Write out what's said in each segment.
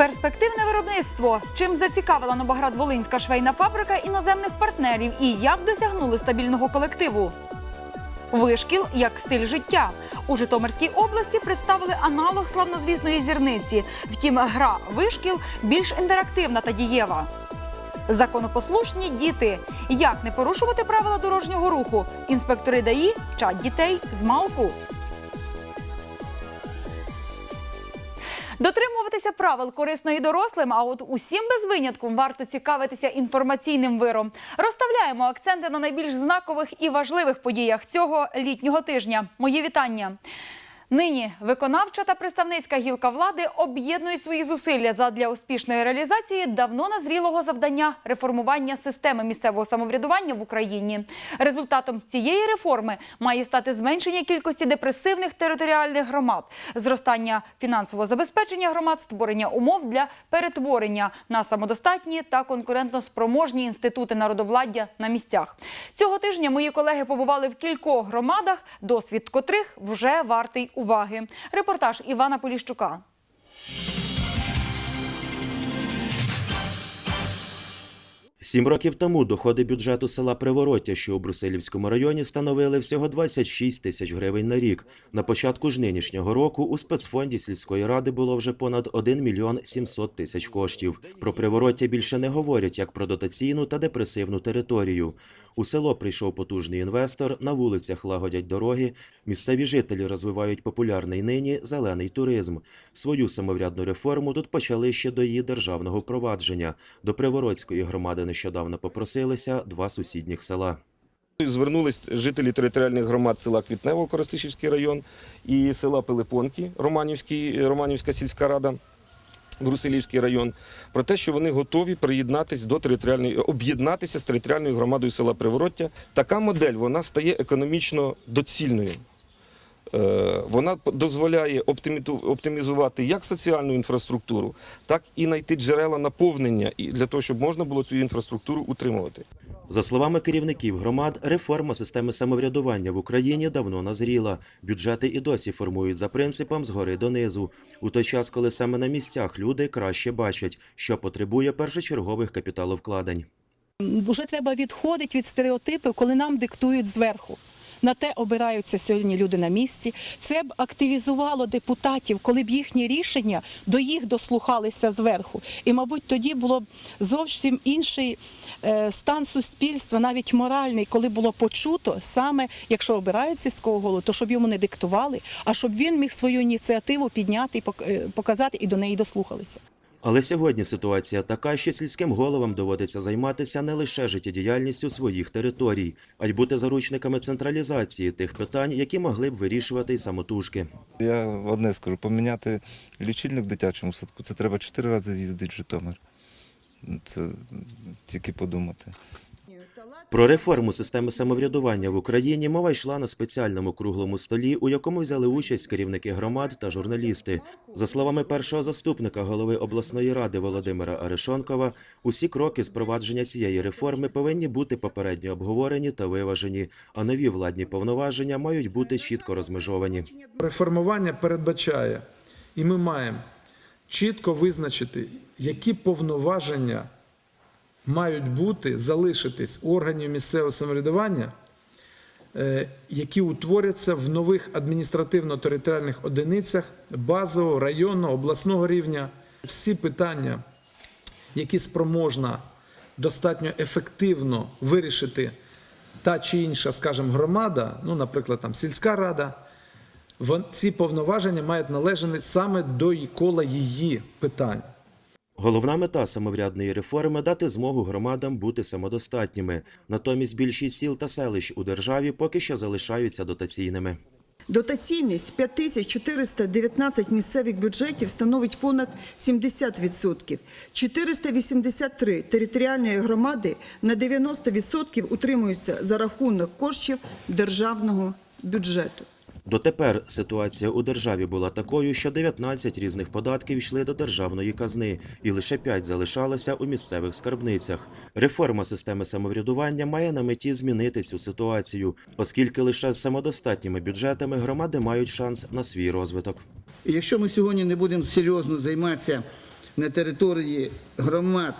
Перспективне виробництво. Чим зацікавила Новоград-Волинська швейна фабрика іноземних партнерів і як досягнули стабільного колективу? Вишкіл як стиль життя. У Житомирській області представили аналог славнозвісної зірниці. Втім, гра вишкіл більш інтерактивна та дієва. Законопослушні діти. Як не порушувати правила дорожнього руху? Інспектори ДАІ вчать дітей з малку. Дотримуватися правил корисно і дорослим, а от усім без винятку варто цікавитися інформаційним виром. Розставляємо акценти на найбільш знакових і важливих подіях цього літнього тижня. Мої вітання. Нині виконавча та представницька гілка влади об'єднують свої зусилля задля успішної реалізації давно назрілого завдання реформування системи місцевого самоврядування в Україні. Результатом цієї реформи має стати зменшення кількості депресивних територіальних громад, зростання фінансового забезпечення громад, створення умов для перетворення на самодостатні та конкурентноспроможні інститути народовладдя на місцях. Цього тижня мої колеги побували в кількох громадах, досвід котрих вже вартий уваги. Репортаж Івана Поліщука. Сім років тому доходи бюджету села Привороття, що у Брусилівському районі, становили всього 26 тисяч гривень на рік. На початку ж нинішнього року у спецфонді сільської ради було вже понад 1 мільйон 700 тисяч коштів. Про Привороття більше не говорять як про дотаційну та депресивну територію. У село прийшов потужний інвестор, на вулицях лагодять дороги. Місцеві жителі розвивають популярний нині зелений туризм. Свою самоврядну реформу тут почали ще до її державного впровадження. До Приворотської громади нещодавно попросилися два сусідніх села. Звернулись жителі територіальних громад села Квітнево, Коростишівський район і села Пилипонки, Романівська сільська рада, Брусилівський район, про те, що вони готові приєднатися до територіальної, об'єднатися з територіальною громадою села Привороття. Така модель вона стає економічно доцільною. Е, Вона дозволяє оптимізувати як соціальну інфраструктуру, так і знайти джерела наповнення для того, щоб можна було цю інфраструктуру утримувати. За словами керівників громад, реформа системи самоврядування в Україні давно назріла. Бюджети і досі формують за принципом згори донизу. У той час, коли саме на місцях люди краще бачать, що потребує першочергових капіталовкладень. Вже треба відходити від стереотипів, коли нам диктують зверху. На те обираються сьогодні люди на місці. Це б активізувало депутатів, коли б їхні рішення до їх дослухалися зверху. І, мабуть, тоді було б зовсім інший е, стан суспільства, навіть моральний, коли було почуто саме, якщо обирають сільського голову, то щоб йому не диктували, а щоб він міг свою ініціативу підняти е, показати і до неї дослухалися. Але сьогодні ситуація така, що сільським головам доводиться займатися не лише життєдіяльністю своїх територій, а й бути заручниками централізації тих питань, які могли б вирішувати й самотужки. Я одне скажу, поміняти лічильник в дитячому садку, це треба чотири рази з'їздити в Житомир. Це тільки подумати. Про реформу системи самоврядування в Україні мова йшла на спеціальному круглому столі, у якому взяли участь керівники громад та журналісти. За словами першого заступника голови обласної ради Володимира Арешонкова, усі кроки спровадження цієї реформи повинні бути попередньо обговорені та виважені, а нові владні повноваження мають бути чітко розмежовані. Реформування передбачає, і ми маємо чітко визначити, які повноваження мають бути, залишитись органів місцевого самоврядування, е, які утворяться в нових адміністративно-територіальних одиницях базового, районного, обласного рівня. Всі питання, які спроможна достатньо ефективно вирішити та чи інша, скажімо, громада, ну, наприклад, там сільська рада, ці повноваження мають належати саме до кола її питань. Головна мета самоврядної реформи дати змогу громадам бути самодостатніми. Натомість більшість сіл та селищ у державі поки що залишаються дотаційними. Дотаційність 5419 місцевих бюджетів становить понад 70%. 483 територіальні громади на 90% утримуються за рахунок коштів державного бюджету. Дотепер ситуація у державі була такою, що 19 різних податків йшли до державної казни, і лише 5 залишалося у місцевих скарбницях. Реформа системи самоврядування має на меті змінити цю ситуацію, оскільки лише з самодостатніми бюджетами громади мають шанс на свій розвиток. Якщо ми сьогодні не будемо серйозно займатися на території громад,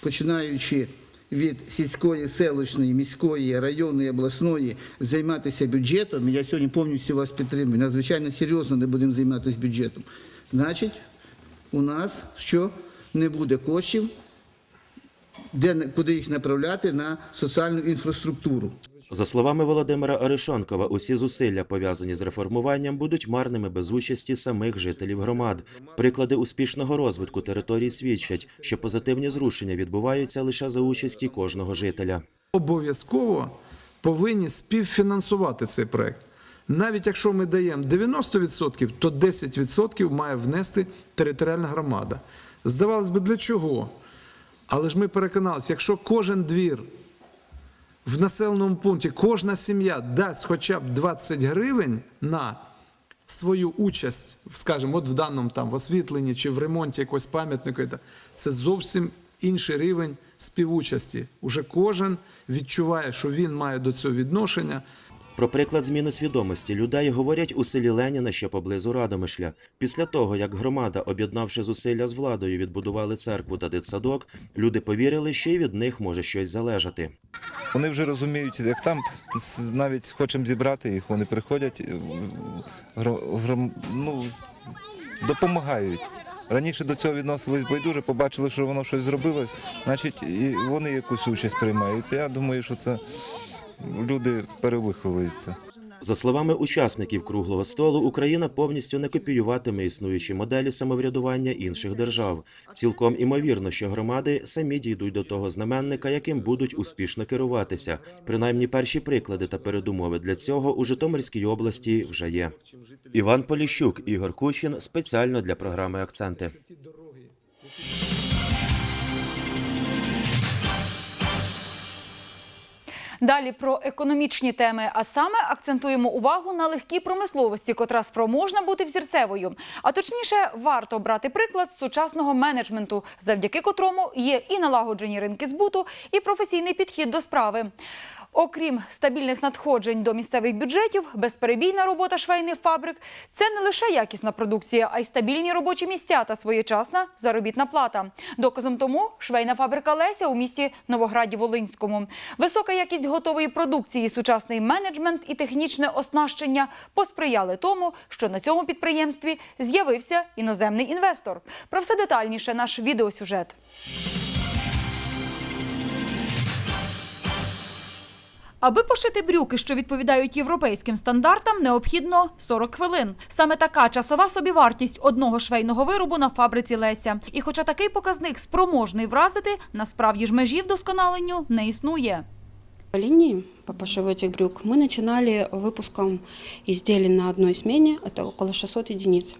починаючи від сільської, селищної, міської, районної, обласної, займатися бюджетом, я сьогодні повністю вас підтримую, надзвичайно серйозно не будемо займатися бюджетом, значить, у нас що? Не буде коштів, куди їх направляти на соціальну інфраструктуру. За словами Володимира Арешонкова, усі зусилля, пов'язані з реформуванням, будуть марними без участі самих жителів громад. Приклади успішного розвитку територій свідчать, що позитивні зрушення відбуваються лише за участі кожного жителя. Обов'язково повинні співфінансувати цей проект. Навіть якщо ми даємо 90%, то 10% має внести територіальна громада. Здавалось би, для чого? Але ж ми переконалися, якщо кожен двір в населеному пункті, кожна сім'я дасть хоча б 20 гривень на свою участь, скажімо, от в даному там в освітленні чи в ремонті якогось пам'ятника, це зовсім інший рівень співучасті. Уже кожен відчуває, що він має до цього відношення. Про приклад зміни свідомості людей говорять у селі Леніна, що поблизу Радомишля. Після того, як громада, об'єднавши зусилля з владою, відбудували церкву та дитсадок, люди повірили, що й від них може щось залежати. Вони вже розуміють, як там навіть хочемо зібрати їх, вони приходять, е, ну, допомагають. Раніше до цього відносились байдуже, побачили, що воно щось зробилось, значить, і вони якусь участь приймають. Я думаю, що це люди перевиховуються. За словами учасників круглого столу, Україна повністю не копіюватиме існуючі моделі самоврядування інших держав. Цілком імовірно, що громади самі дійдуть до того знаменника, яким будуть успішно керуватися. Принаймні, перші приклади та передумови для цього у Житомирській області вже є. Іван Поліщук, Ігор Кучин спеціально для програми Акценти. Далі про економічні теми, а саме акцентуємо увагу на легкій промисловості, котра спроможна бути взірцевою. А точніше, варто брати приклад з сучасного менеджменту, завдяки котрому є і налагоджені ринки збуту, і професійний підхід до справи. Окрім стабільних надходжень до місцевих бюджетів, безперебійна робота швейних фабрик це не лише якісна продукція, а й стабільні робочі місця та своєчасна заробітна плата. Доказом тому швейна фабрика Леся у місті Новограді Волинському. Висока якість готової продукції, сучасний менеджмент і технічне оснащення посприяли тому, що на цьому підприємстві з'явився іноземний інвестор. Про все детальніше наш відеосюжет. Аби пошити брюки, що відповідають європейським стандартам, необхідно 40 хвилин. Саме така часова собівартість одного швейного виробу на фабриці Леся. І хоча такий показник спроможний вразити, насправді ж межі вдосконаленню не існує. линии по пошиву этих брюк мы начинали выпуском изделий на одной смене, это около 600 единиц.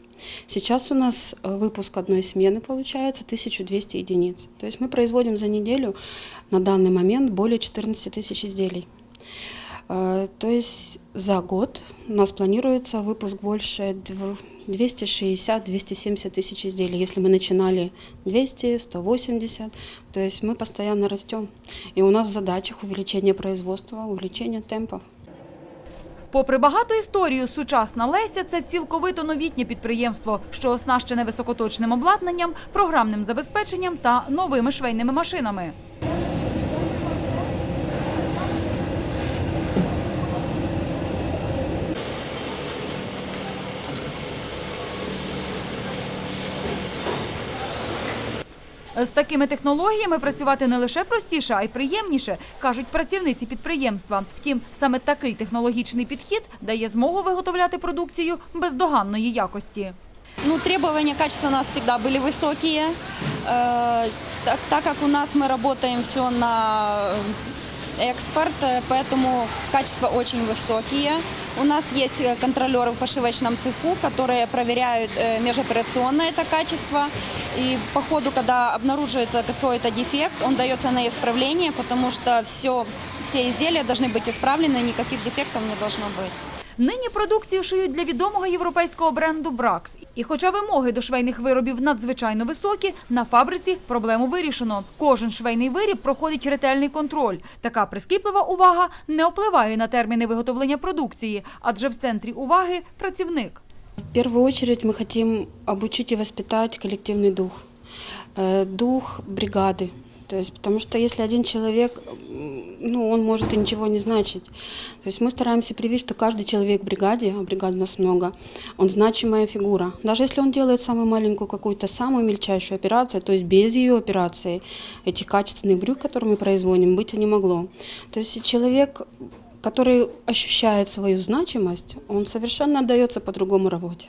Сейчас у нас э, выпуск одной смены получается 1200 единиц. То есть мы производим за неделю на данный момент более 14 тысяч изделий. Э, То есть за год у нас планируется выпуск больше дв- 260-270 тысяч изделий. Если мы начинали 200, 180, то есть мы постоянно растем. И у нас в задачах увеличение производства, увеличение темпов. Попри багату історію, сучасна Леся це цілковито новітнє підприємство, що оснащене високоточним обладнанням, програмним забезпеченням та новими швейними машинами. З такими технологіями працювати не лише простіше, а й приємніше, кажуть працівниці підприємства. Втім, саме такий технологічний підхід дає змогу виготовляти продукцію бездоганної якості. Ну, требования качества у нас всегда были высокие. Э, Так, так как у нас мы работаем все на экспорт, э, поэтому качества очень высокие. У нас есть э, контролеры в пошивочном цеху, которые проверяют э, межоперационное это качество. И по ходу, когда обнаруживается какой-то дефект, он дается на исправление, потому что все, все изделия должны быть исправлены, никаких дефектов не должно быть. Нині продукцію шиють для відомого європейського бренду Бракс. І хоча вимоги до швейних виробів надзвичайно високі, на фабриці проблему вирішено. Кожен швейний виріб проходить ретельний контроль. Така прискіплива увага не впливає на терміни виготовлення продукції, адже в центрі уваги працівник. В первую очередь мы хотим обучить и воспитать коллективный дух, э, дух бригады. То есть, потому что если один человек, ну, он может и ничего не значить. То есть мы стараемся привить, что каждый человек в бригаде, а бригад у нас много, он значимая фигура. Даже если он делает самую маленькую какую-то, самую мельчайшую операцию, то есть без ее операции, этих качественных брюк, которые мы производим, быть и не могло. То есть человек, который ощущает свою значимость, он совершенно отдается по-другому работе.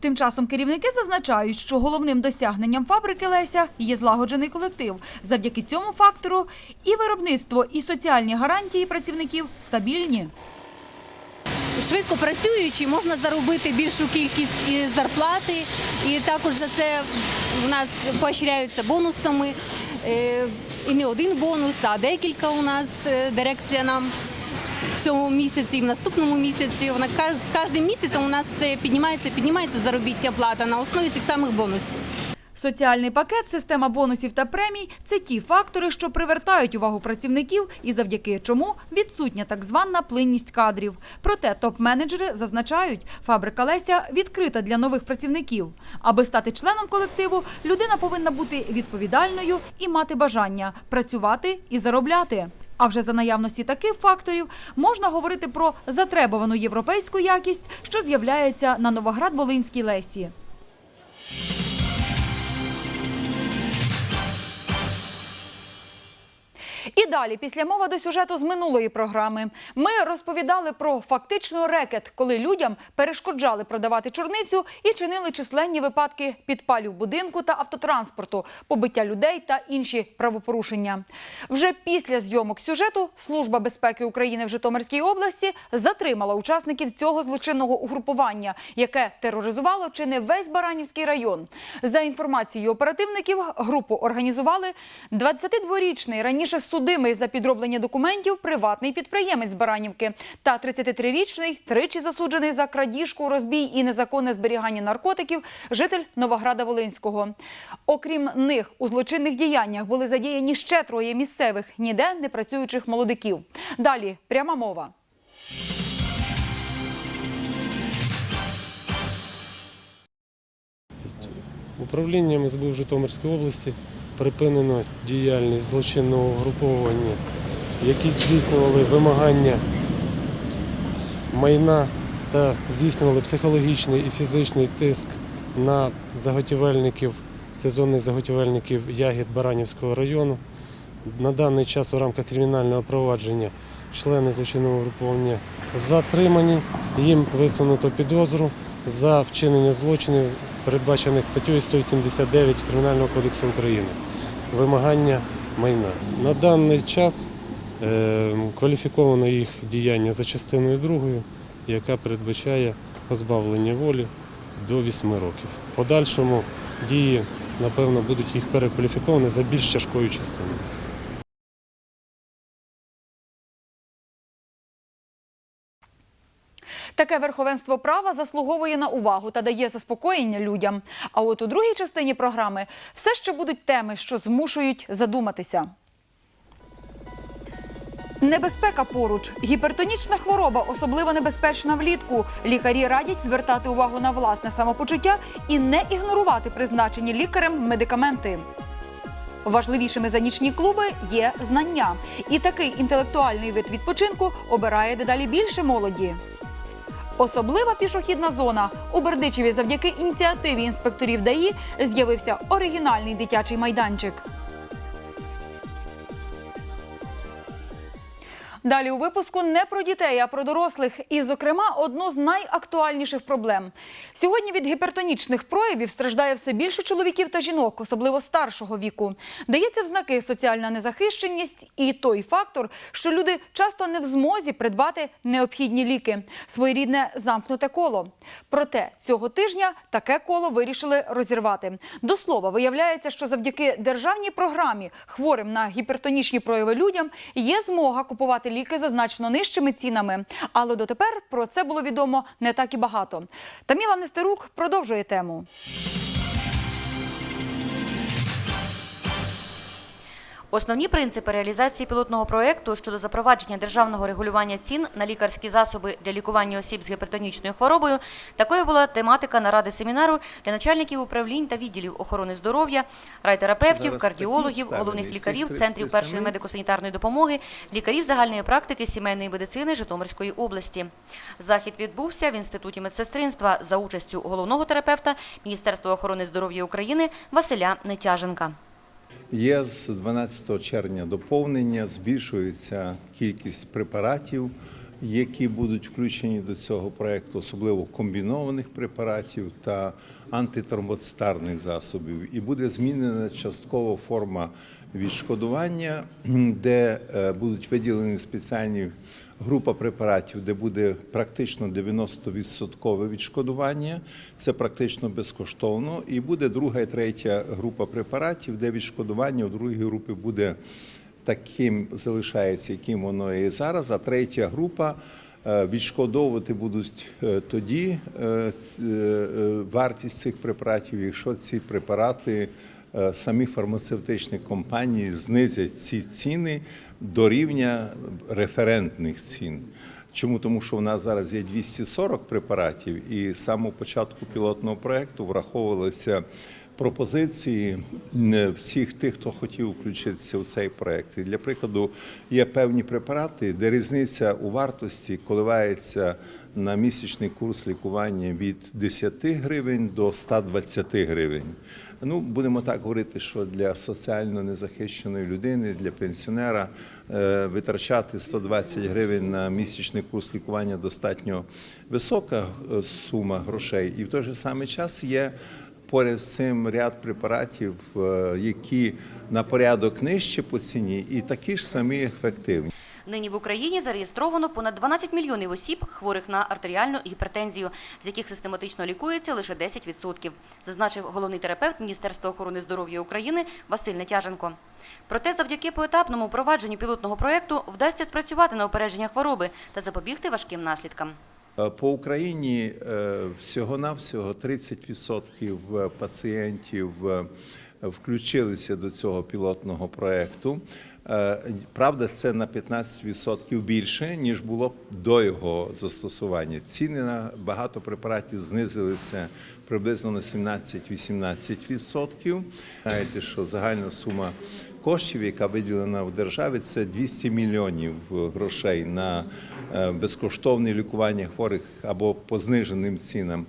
Тим часом керівники зазначають, що головним досягненням фабрики Леся є злагоджений колектив. Завдяки цьому фактору і виробництво, і соціальні гарантії працівників стабільні. швидко працюючи, можна заробити більшу кількість зарплати, і також за це в нас поощряються бонусами. Е, І не один бонус, а декілька у нас е, дирекція нам в цьому місяці і в наступному місяці. Вона з кожним місяцем у нас е, піднімається, піднімається заробітня плата на основі цих самих бонусів. Соціальний пакет, система бонусів та премій це ті фактори, що привертають увагу працівників і завдяки чому відсутня так звана плинність кадрів. Проте топ-менеджери зазначають, фабрика Леся відкрита для нових працівників. Аби стати членом колективу, людина повинна бути відповідальною і мати бажання працювати і заробляти. А вже за наявності таких факторів можна говорити про затребувану європейську якість, що з'являється на Новоград-Волинській Лесі. І далі, після мова до сюжету з минулої програми, ми розповідали про фактично рекет, коли людям перешкоджали продавати чорницю і чинили численні випадки підпалів будинку та автотранспорту, побиття людей та інші правопорушення. Вже після зйомок сюжету Служба безпеки України в Житомирській області затримала учасників цього злочинного угрупування, яке тероризувало чи не весь Баранівський район. За інформацією оперативників, групу організували 22-річний раніше судимий за підроблення документів приватний підприємець з Баранівки та 33-річний тричі засуджений за крадіжку, розбій і незаконне зберігання наркотиків житель Новограда Волинського. Окрім них, у злочинних діяннях були задіяні ще троє місцевих, ніде не працюючих молодиків. Далі пряма мова. Управлінням СБУ в Житомирській області припинено діяльність злочинного угруповання, які здійснювали вимагання майна та здійснювали психологічний і фізичний тиск на заготівельників, сезонних заготівельників ягід Баранівського району. На даний час у рамках кримінального провадження члени злочинного угруповання затримані, їм висунуто підозру за вчинення злочинів, передбачених статтею 189 Кримінального кодексу України. Вимагання майна. На даний час е, кваліфіковано їх діяння за частиною другою, яка передбачає позбавлення волі до 8 років. В подальшому дії, напевно, будуть їх перекваліфіковані за більш тяжкою частиною. Таке верховенство права заслуговує на увагу та дає заспокоєння людям. А от у другій частині програми все ще будуть теми, що змушують задуматися. Небезпека поруч. Гіпертонічна хвороба особливо небезпечна влітку. Лікарі радять звертати увагу на власне самопочуття і не ігнорувати призначені лікарем медикаменти. Важливішими за нічні клуби є знання. І такий інтелектуальний вид відпочинку обирає дедалі більше молоді. Особлива пішохідна зона у Бердичеві завдяки ініціативі інспекторів ДАІ з'явився оригінальний дитячий майданчик. Далі у випуску не про дітей, а про дорослих. І, зокрема, одну з найактуальніших проблем. Сьогодні від гіпертонічних проявів страждає все більше чоловіків та жінок, особливо старшого віку. Дається в знаки соціальна незахищеність і той фактор, що люди часто не в змозі придбати необхідні ліки. Своєрідне замкнуте коло. Проте цього тижня таке коло вирішили розірвати. До слова, виявляється, що завдяки державній програмі хворим на гіпертонічні прояви людям є змога купувати ліки за значно нижчими цінами. Але дотепер про це було відомо не так і багато. Таміла Нестерук продовжує тему. Основні принципи реалізації пілотного проєкту щодо запровадження державного регулювання цін на лікарські засоби для лікування осіб з гіпертонічною хворобою такою була тематика наради семінару для начальників управлінь та відділів охорони здоров'я, райтерапевтів, кардіологів, головних лікарів, центрів першої медико-санітарної допомоги, лікарів загальної практики сімейної медицини Житомирської області. Захід відбувся в інституті медсестринства за участю головного терапевта Міністерства охорони здоров'я України Василя Нетяженка. Є з 12 червня доповнення, збільшується кількість препаратів, які будуть включені до цього проекту, особливо комбінованих препаратів та антитромбоцитарних засобів. І буде змінена часткова форма відшкодування, де е, будуть виділені спеціальні група препаратів, де буде практично 90% відшкодування. Це практично безкоштовно. І буде друга і третя група препаратів, де відшкодування у другій групі буде таким залишається, яким воно є зараз. А третя група е, відшкодовувати будуть е, тоді е, вартість цих препаратів, якщо ці препарати самі фармацевтичні компанії знизять ці ціни до рівня референтних цін. Чому? Тому що в нас зараз є 240 препаратів, і з самого початку пілотного проекту враховувалися пропозиції всіх тих, хто хотів включитися в цей проект. І для прикладу, є певні препарати, де різниця у вартості коливається на місячний курс лікування від 10 гривень до 120 гривень. Ну, будемо так говорити, що для соціально незахищеної людини, для пенсіонера е, витрачати 120 гривень на місячний курс лікування достатньо висока е, сума грошей, і в той же самий час є поряд з цим ряд препаратів, е, які на порядок нижче по ціні, і такі ж самі ефективні. Нині в Україні зареєстровано понад 12 мільйонів осіб, хворих на артеріальну гіпертензію, з яких систематично лікується лише 10%, зазначив головний терапевт Міністерства охорони здоров'я України Василь Нетяженко. Проте завдяки поетапному впровадженню пілотного проєкту вдасться спрацювати на опередження хвороби та запобігти важким наслідкам. Е, По Україні е, всього-навсього 30% пацієнтів е, включилися до цього пілотного проєкту. Е, Правда, це на 15% більше, ніж було до його застосування. Ціни на багато препаратів знизилися приблизно на 17-18%. Знаєте, що загальна сума коштів, яка виділена в державі, це 200 мільйонів грошей на е, безкоштовне лікування хворих або по зниженим цінам.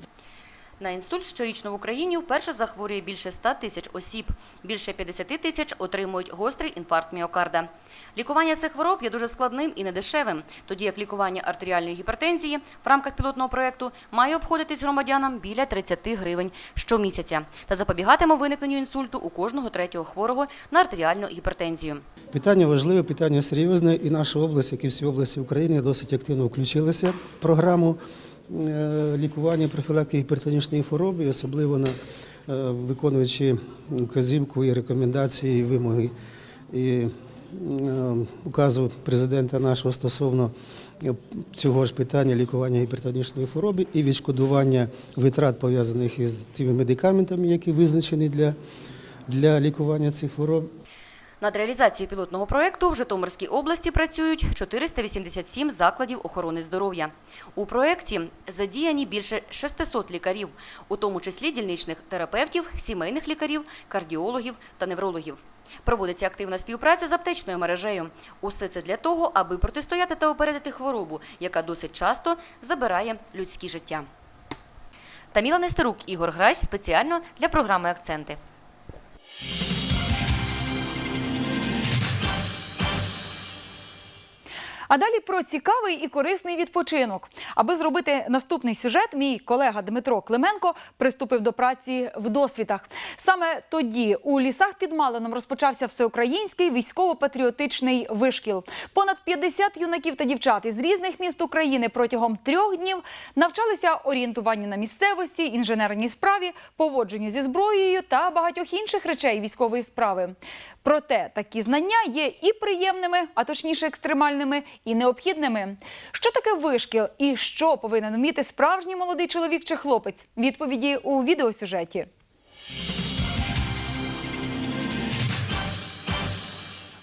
На інсульт щорічно в Україні вперше захворює більше 100 тисяч осіб. Більше 50 тисяч отримують гострий інфаркт міокарда. Лікування цих хвороб є дуже складним і недешевим, тоді як лікування артеріальної гіпертензії в рамках пілотного проєкту має обходитись громадянам біля 30 гривень щомісяця та запобігатиме виникненню інсульту у кожного третього хворого на артеріальну гіпертензію. Питання важливе, питання серйозне, і наша область, як і всі області України, досить активно включилися в програму лікування профілактики гіпертонічної хвороби, особливо на е, виконуючи вказівку і рекомендації, і вимоги і е, указу президента нашого стосовно е, цього ж питання лікування гіпертонічної хвороби і відшкодування витрат пов'язаних із тими медикаментами, які визначені для, для лікування цих хвороб. Над реалізацією пілотного проєкту в Житомирській області працюють 487 закладів охорони здоров'я. У проєкті задіяні більше 600 лікарів, у тому числі дільничних терапевтів, сімейних лікарів, кардіологів та неврологів. Проводиться активна співпраця з аптечною мережею. Усе це для того, аби протистояти та опередити хворобу, яка досить часто забирає людські життя. Таміла Нестерук, Ігор Грач спеціально для програми Акценти. А далі про цікавий і корисний відпочинок. Аби зробити наступний сюжет, мій колега Дмитро Клименко приступив до праці в досвітах. Саме тоді у лісах під Малином розпочався всеукраїнський військово-патріотичний вишкіл. Понад 50 юнаків та дівчат із різних міст України протягом трьох днів навчалися орієнтуванню на місцевості, інженерній справі, поводженню зі зброєю та багатьох інших речей військової справи. Проте такі знання є і приємними, а точніше екстремальними, і необхідними. Що таке вишкіл і що повинен вміти справжній молодий чоловік чи хлопець? Відповіді у відеосюжеті.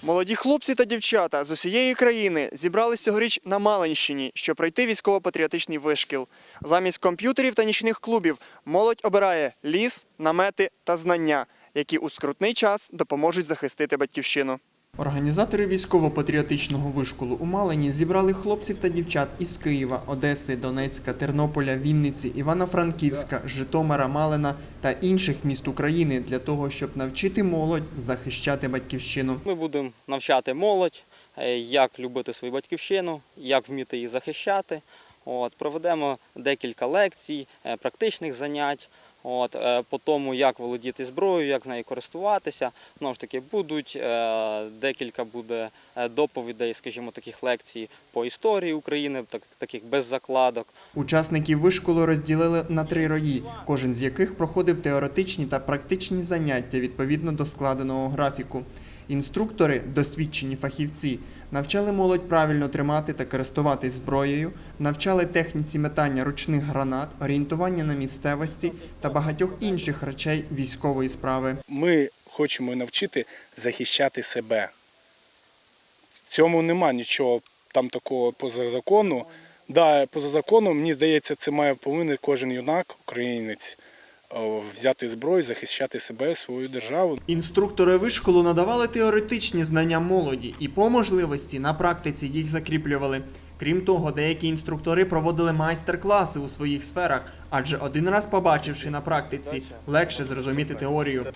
Молоді хлопці та дівчата з усієї країни зібрались цьогоріч на Малинщині, щоб пройти військово-патріотичний вишкіл. Замість комп'ютерів та нічних клубів молодь обирає ліс, намети та знання, які у скрутний час допоможуть захистити батьківщину. Організатори військово-патріотичного вишколу у Малині зібрали хлопців та дівчат із Києва, Одеси, Донецька, Тернополя, Вінниці, Івано-Франківська, Житомира, Малина та інших міст України для того, щоб навчити молодь захищати батьківщину. Ми будемо навчати молодь, е, як любити свою батьківщину, як вміти її захищати. От, проведемо декілька лекцій, е, практичних занять. От, е, по тому, як володіти зброєю, як з нею користуватися. Знову ж таки, будуть е, декілька буде е, доповідей, скажімо, таких лекцій по історії України, так, таких без закладок. Учасників вишколу розділили на три рої, кожен з яких проходив теоретичні та практичні заняття відповідно до складеного графіку. Інструктори, досвідчені фахівці, навчали молодь правильно тримати та користуватись зброєю, навчали техніці метання ручних гранат, орієнтування на місцевості та багатьох інших речей військової справи. Ми хочемо навчити захищати себе. В цьому нема нічого там такого поза закону. Да, поза законом, мені здається, це має повинен кожен юнак, українець, взяти зброю, захищати себе, свою державу. Інструктори вишколу надавали теоретичні знання молоді і по можливості на практиці їх закріплювали. Крім того, деякі інструктори проводили майстер-класи у своїх сферах, адже один раз побачивши на практиці, легше зрозуміти теорію.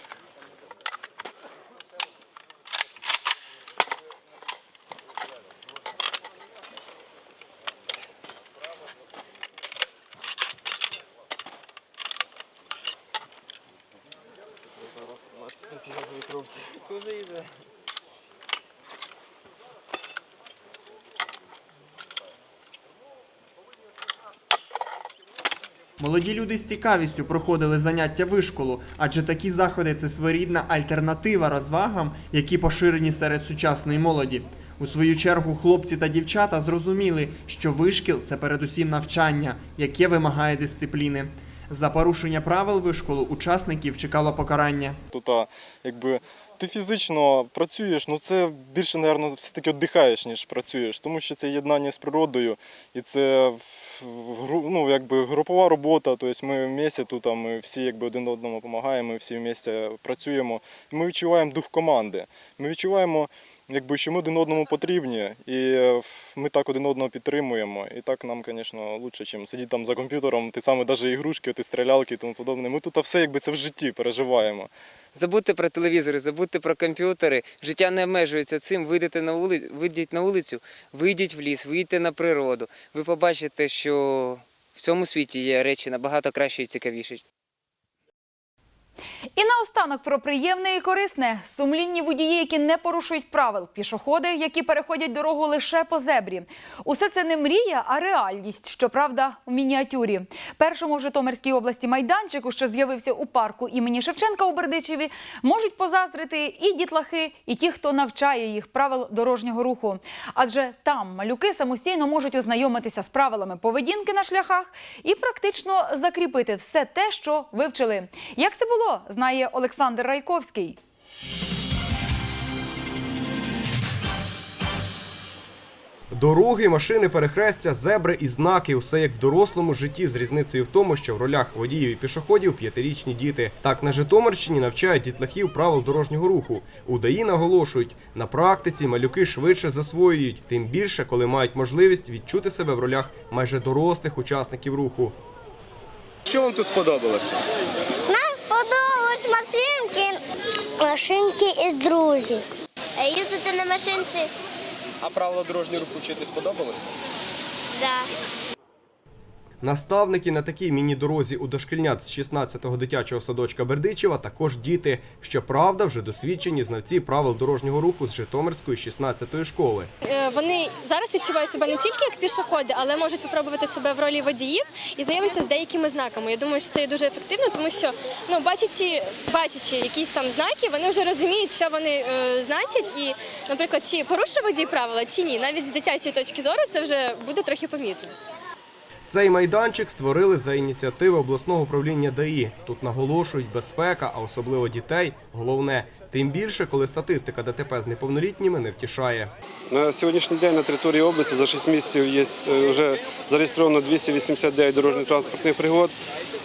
Молоді люди з цікавістю проходили заняття вишколу, адже такі заходи це своєрідна альтернатива розвагам, які поширені серед сучасної молоді. У свою чергу хлопці та дівчата зрозуміли, що вишкіл це передусім навчання, яке вимагає дисципліни. За порушення правил вишколу учасників чекало покарання. Тут якби ти фізично працюєш, ну це більше, мабуть, все-таки віддихаєш, ніж працюєш, тому що це єднання з природою, і це ну, якби групова робота. Тобто ми в місті тут, ми всі якби один одному допомагаємо, ми всі в місті працюємо. Ми відчуваємо дух команди. Ми відчуваємо, якби, що ми один одному потрібні, і е, ми так один одного підтримуємо. І так нам, звісно, краще, ніж сидіти там за комп'ютером, ти саме навіть ігрушки, ти стрілялки і тому подобне. Ми тут все якби це в житті переживаємо. Забудьте про телевізори, забудьте про комп'ютери. Життя не обмежується цим. Вийдете на вулицю, вийдіть на вулицю, вийдіть в ліс, вийдіть на природу. Ви побачите, що в цьому світі є речі набагато кращі і цікавіші. І наостанок про приємне і корисне сумлінні водії, які не порушують правил, пішоходи, які переходять дорогу лише по зебрі. Усе це не мрія, а реальність. Щоправда, у мініатюрі. Першому в Житомирській області майданчику, що з'явився у парку імені Шевченка у Бердичеві, можуть позаздрити і дітлахи, і ті, хто навчає їх правил дорожнього руху. Адже там малюки самостійно можуть ознайомитися з правилами поведінки на шляхах і практично закріпити все те, що вивчили. Як це було, знає Олександр Райковський. Дороги, машини, перехрестя, зебри і знаки усе як в дорослому житті з різницею в тому, що в ролях водіїв і пішоходів п'ятирічні діти. Так на Житомирщині навчають дітлахів правил дорожнього руху. У ДАІ наголошують, на практиці малюки швидше засвоюють, тим більше, коли мають можливість відчути себе в ролях майже дорослих учасників руху. Що вам тут сподобалося? Нам машинки. Машинки із друзів. Їздити на машинці, А правила дорожнього руху вчити Так. да. Наставники на такій міні-дорозі у дошкільнят з 16-го дитячого садочка Бердичева також діти. Щоправда, вже досвідчені знавці правил дорожнього руху з Житомирської 16-ї школи. Е, Вони зараз відчувають себе не тільки як пішоходи, але можуть спробувати себе в ролі водіїв і знайомитися з деякими знаками. Я думаю, що це дуже ефективно, тому що ну бачачи, бачачи якісь там знаки, вони вже розуміють, що вони е, значать, і, наприклад, чи порушує водій правила, чи ні. Навіть з дитячої точки зору це вже буде трохи помітно. Цей майданчик створили за ініціативи обласного управління ДАІ. Тут наголошують безпека, а особливо дітей. Головне, тим більше, коли статистика ДТП з неповнолітніми не втішає. На сьогоднішній день на території області за 6 місяців є е, вже зареєстровано 289 дорожньо-транспортних пригод,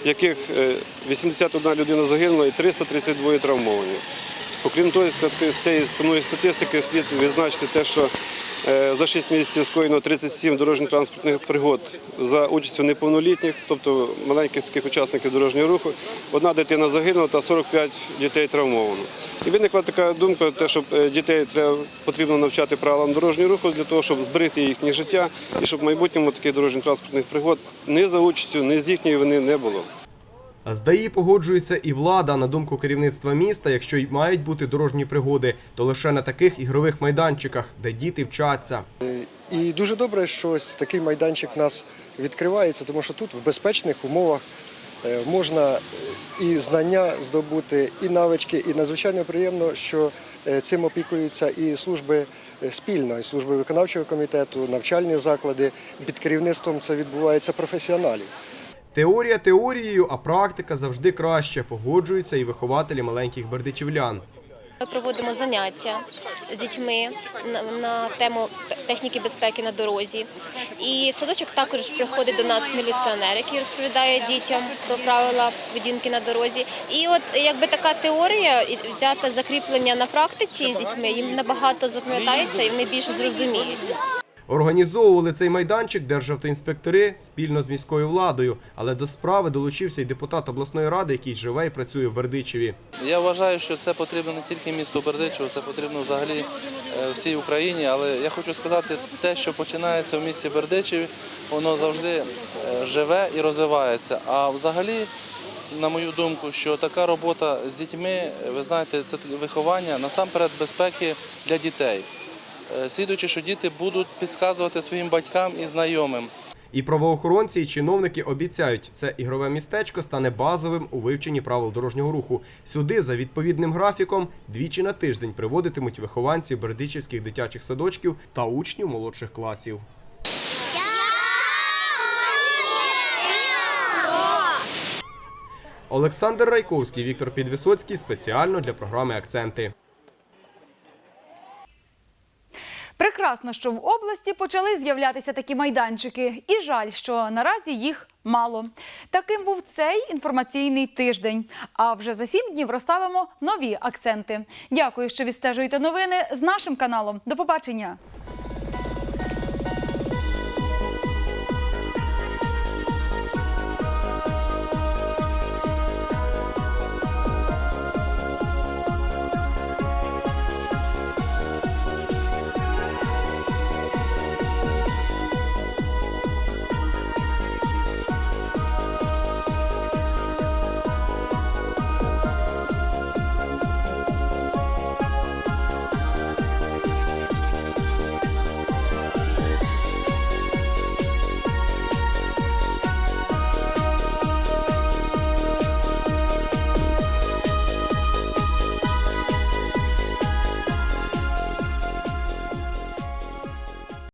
в яких е, 81 людина загинула і 332 травмовані. Окрім того, з цієї самої статистики слід відзначити те, що е, за 6 місяців скоєно 37 дорожньо-транспортних пригод за участю неповнолітніх, тобто маленьких таких учасників дорожнього руху. Одна дитина загинула та 45 дітей травмовано. І виникла така думка, щоб е, дітей треба потрібно навчати правилам дорожнього руху для того, щоб зберегти їхнє життя і щоб в майбутньому таких дорожньо-транспортних пригод ні за участю, ні з їхньої вини не було. А з ДАІ погоджується і влада. На думку керівництва міста, якщо й мають бути дорожні пригоди, то лише на таких ігрових майданчиках, де діти вчаться. І дуже добре, що ось такий майданчик у нас відкривається, тому що тут в безпечних умовах е, можна е, і знання здобути, і навички. І надзвичайно приємно, що е, цим опікуються і служби спільно, і служби виконавчого комітету, навчальні заклади. Під керівництвом це відбувається професіоналів. Теорія теорією, а практика завжди краще. Погоджуються і вихователі маленьких бердичівлян. Ми проводимо заняття з дітьми на, тему техніки безпеки на дорозі. І в садочок також приходить до нас міліціонер, який розповідає дітям про правила поведінки на дорозі. І от якби така теорія взята закріплення на практиці з дітьми, їм набагато запам'ятається і вони більше зрозуміють. Організовували цей майданчик державтоінспектори спільно з міською владою, але до справи долучився й депутат обласної ради, який живе і працює в Бердичеві. Я вважаю, що це потрібно не тільки місту Бердичеву, це потрібно взагалі е, всій Україні. Але я хочу сказати, те, що починається в місті Бердичеві, воно завжди е, живе і розвивається. А взагалі, на мою думку, що така робота з дітьми, ви знаєте, це виховання насамперед безпеки для дітей. Е, Слідуючи, що діти будуть підказувати своїм батькам і знайомим. І правоохоронці, і чиновники обіцяють, це ігрове містечко стане базовим у вивченні правил дорожнього руху. Сюди за відповідним графіком двічі на тиждень приводитимуть вихованців бердичівських дитячих садочків та учнів молодших класів. Олександр Райковський, Віктор Підвисоцький спеціально для програми Акценти. Прекрасно, що в області почали з'являтися такі майданчики, і жаль, що наразі їх мало. Таким був цей інформаційний тиждень. А вже за сім днів розставимо нові акценти. Дякую, що відстежуєте новини з нашим каналом. До побачення.